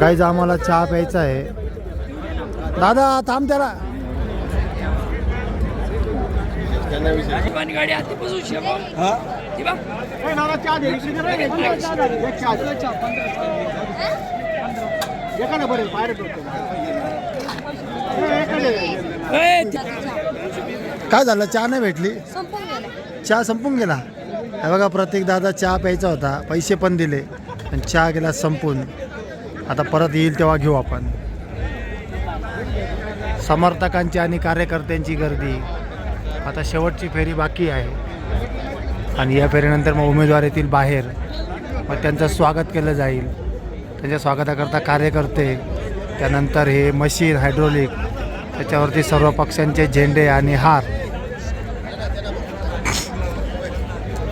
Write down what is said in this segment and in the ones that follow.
Guys आम्हाला चहा प्यायचा आहे. दादा थांब त्याला काय झालं? चहा नाही भेटली? संपून गेलं. चहा संपून गेला? हे बघा प्रत्येक दादा चहा प्यायचा होता. पैसे पण दिले. पण चहा गेला संपून. आता परत येईल तेव्हा घेऊ आपण. समर्थकांची आणि कार्यकर्त्यांची गर्दी. आता शेवटची फेरी बाकी आहे. आणि या फेरीनंतर मग उमेदवार येतील बाहेर. मग त्यांचं स्वागत केलं जाईल. त्यांच्या स्वागताकरता कार्यकर्ते त्यानंतर हे मशीन हायड्रोलिक त्याच्यावरती सर्व पक्षांचे झेंडे आणि हार.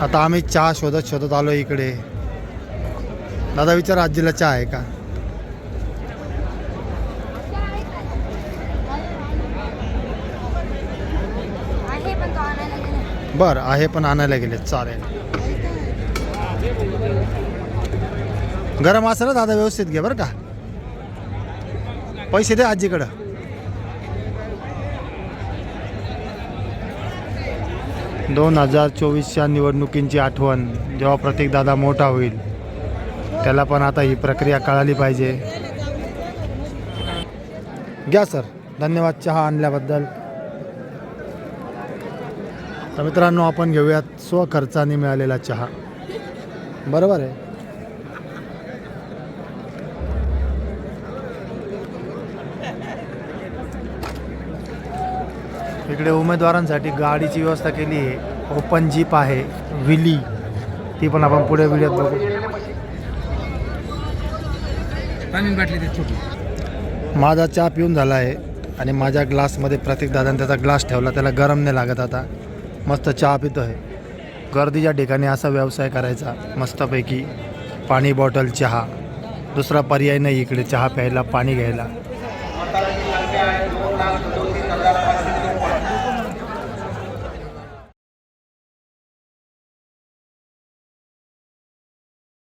आता आम्ही चहा शोधत शोधत आलो इकडे. दादा विचार आजीला चहा आहे का आहे पण तो आणायला गेला बरं आहे पण आणायला गेले चालेल. गरम असेल ना दादा व्यवस्थित घे बरं का. पैसे दे आजीकडं. दोन हजार चोवीसच्या निवडणुकींची आठवण जेव्हा प्रत्येक दादा मोठा होईल त्याला पण आता ही प्रक्रिया कळाली पाहिजे. घ्या सर. धन्यवाद चहा आणल्याबद्दल. तर मित्रांनो आपण घेऊयात स्वखर्चाने मिळालेला चहा. बरोबर आहे? इकडे उमेदवारांसाठी गाडीची व्यवस्था केली आहे. ओपन जीप आहे विली. ती पण आपण पुढे व्हिडिओत बघू. माझा चहा पिऊन झाला आहे आणि माझ्या ग्लासमध्ये प्रत्येक दादाने त्याचा ग्लास ठेवला त्याला गरम नाही लागत आता. मस्त चहा पितो आहे. गर्दीच्या ठिकाणी असा व्यवसाय करायचा मस्तपैकी पाणी बॉटल चहा. दुसरा पर्याय नाही इकडे चहा प्यायला पाणी घ्यायला.